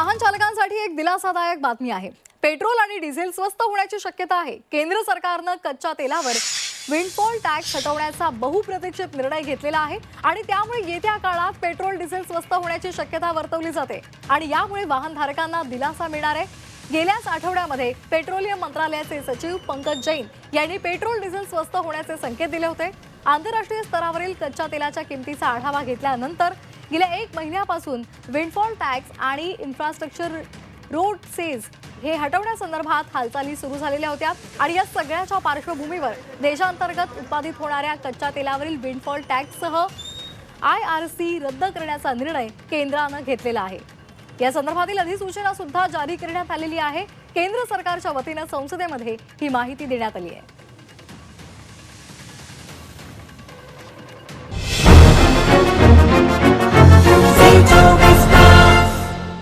वाहन चालकांसाठी एक दिलासादायक बातमी आहे. पेट्रोल आणि डिझेल स्वस्त होण्याची शक्यता आहे. केंद्र सरकारनं कच्च्या तेलावर विंडफॉल टॅक्स हटवण्याचा बहुप्रतीक्षित निर्णय घेतलेला आहे आणि त्यामुळे येत्या काळात पेट्रोल डिझेल स्वस्त होण्याची शक्यता वर्तवली जाते. आणि यामुळे वाहनधारकांना दिलासा मिळणार आहे. गेल्याच आठवड्यामध्ये पेट्रोलियम मंत्रालयाचे सचिव पंकज जैन यांनी पेट्रोल डिझेल स्वस्त होण्याचे संकेत दिले होते. आंतरराष्ट्रीय स्तरावरील कच्च्या तेलाच्या किमतीचा आढावा घेतल्यानंतर गेल्या एक महिन्यापासून विंडफॉल टॅक्स आणि इन्फ्रास्ट्रक्चर रोड सेज हे हटवण्यासंदर्भात हालचाली सुरू झालेल्या होत्या. आणि या सगळ्याच्या पार्श्वभूमीवर देशांतर्गत उत्पादित होणाऱ्या कच्च्या तेलावरील विंडफॉल टॅक्ससह आय आर सी रद्द करण्याचा निर्णय केंद्रानं घेतलेला आहे. या संदर्भातील अधिसूचना सुद्धा जारी करण्यात आलेली आहे. केंद्र सरकारच्या वतीनं संसदेमध्ये ही माहिती देण्यात आली आहे.